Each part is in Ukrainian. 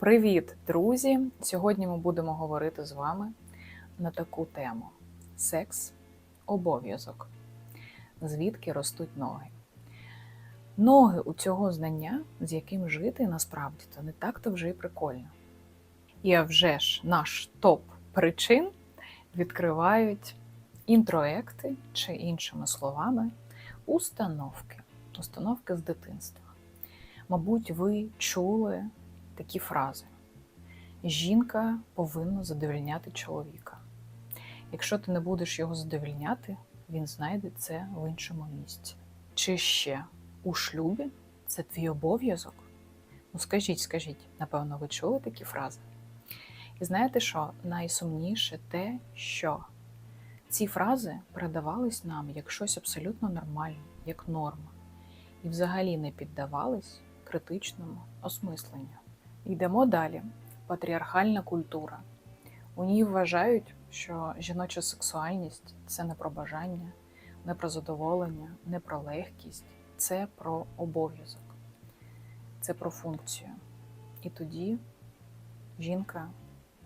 Привіт, друзі! Сьогодні ми будемо говорити з вами на таку тему: секс, обов'язок. Звідки ростуть ноги? Ноги у цього знання, з яким жити насправді то не так-то вже й прикольно. І а вже ж наш топ причин відкривають інтроекти, чи іншими словами, установки. Установки з дитинства. Мабуть, ви чули такі фрази: жінка повинна задовільняти чоловіка. Якщо ти не будеш його задовільняти, він знайде це в іншому місці. Чи ще у шлюбі це твій обов'язок? Ну скажіть, скажіть, напевно, ви чули такі фрази? І знаєте що? Найсумніше те, що ці фрази передавались нам як щось абсолютно нормальне, як норма, і взагалі не піддавались критичному осмисленню. Йдемо далі. Патріархальна культура. У ній вважають, що жіноча сексуальність це не про бажання, не про задоволення, не про легкість, це про обов'язок, це про функцію. І тоді жінка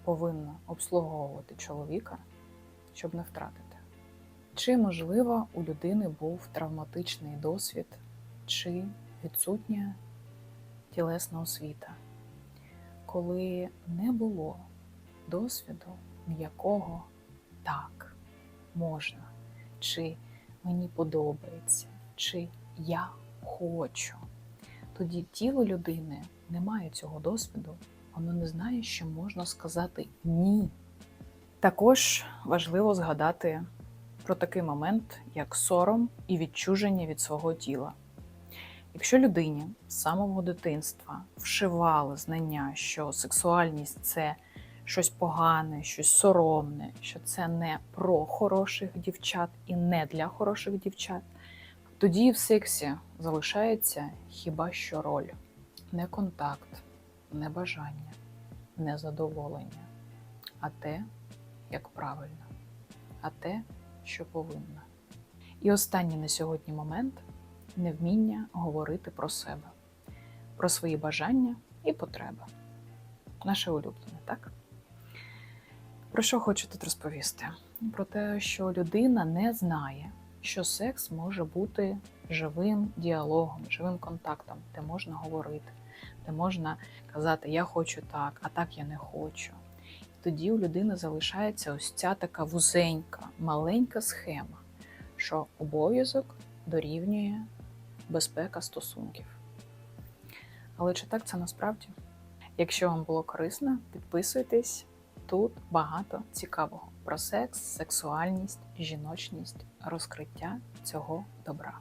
повинна обслуговувати чоловіка, щоб не втратити. Чи, можливо, у людини був травматичний досвід, чи відсутня тілесна освіта, коли не було досвіду м'якого так можна, чи мені подобається, чи я хочу. Тоді тіло людини не має цього досвіду, воно не знає, що можна сказати ні. Також важливо згадати про такий момент, як сором і відчуження від свого тіла. Якщо людині з самого дитинства вшивали знання, що сексуальність це щось погане, щось соромне, що це не про хороших дівчат і не для хороших дівчат, тоді в сексі залишається хіба що роль, не контакт, не бажання, не задоволення, а те, як правильно, а те, що повинно. І останній на сьогодні момент невміння говорити про себе, про свої бажання і потреби. Наше улюблене, так? Про що хочу тут розповісти? Про те, що людина не знає, що секс може бути живим діалогом, живим контактом, де можна говорити, де можна казати Я хочу так, а так я не хочу. І тоді у людини залишається ось ця така вузенька, маленька схема, що обов'язок дорівнює безпека стосунків. Але чи так це насправді? Якщо вам було корисно, підписуйтесь. Тут багато цікавого про секс, сексуальність, жіночність, розкриття цього добра.